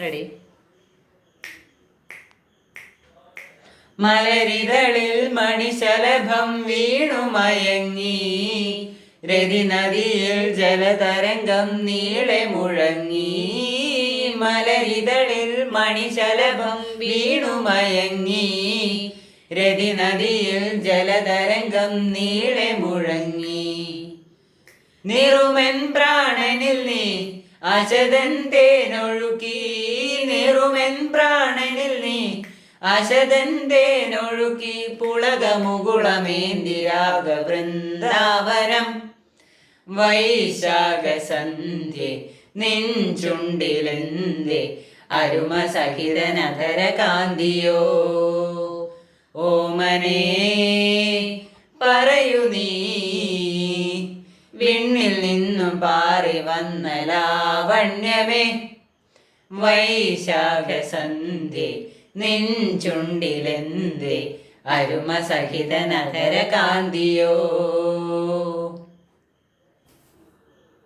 Ready മലരിതളിൽ മണിശലഭം വീണു മയങ്ങി. രതി നദിയിൽ ജലതരംഗം നീളെ മുഴങ്ങി. മലരിതളിൽ മണിശലഭം വീണു മയങ്ങി. രതി നദിയിൽ ജലതരംഗം നീളെ മുഴങ്ങി. നിറുമെൻ പ്രാണനിൽ നീ അശതൻ നിറുമൻ പ്രാണനിൽ നീ. അശതൻ തേനൊഴുക്കി പുളകമുകുളമേന്തിരാഗ വൃന്ദാവനം. വൈശാഖ സന്ധ്യ നെഞ്ചുണ്ടിലെന്തേ അരുമ സഹിതനധര കാന്തിയോ ഓമനേ പാറി വന്ന ലാവണ്യമേ. വൈശാഖസന്ധി നിൻ ചുണ്ടിലെന്തേ? അരുമസഹിത നഗര കാന്തിയോ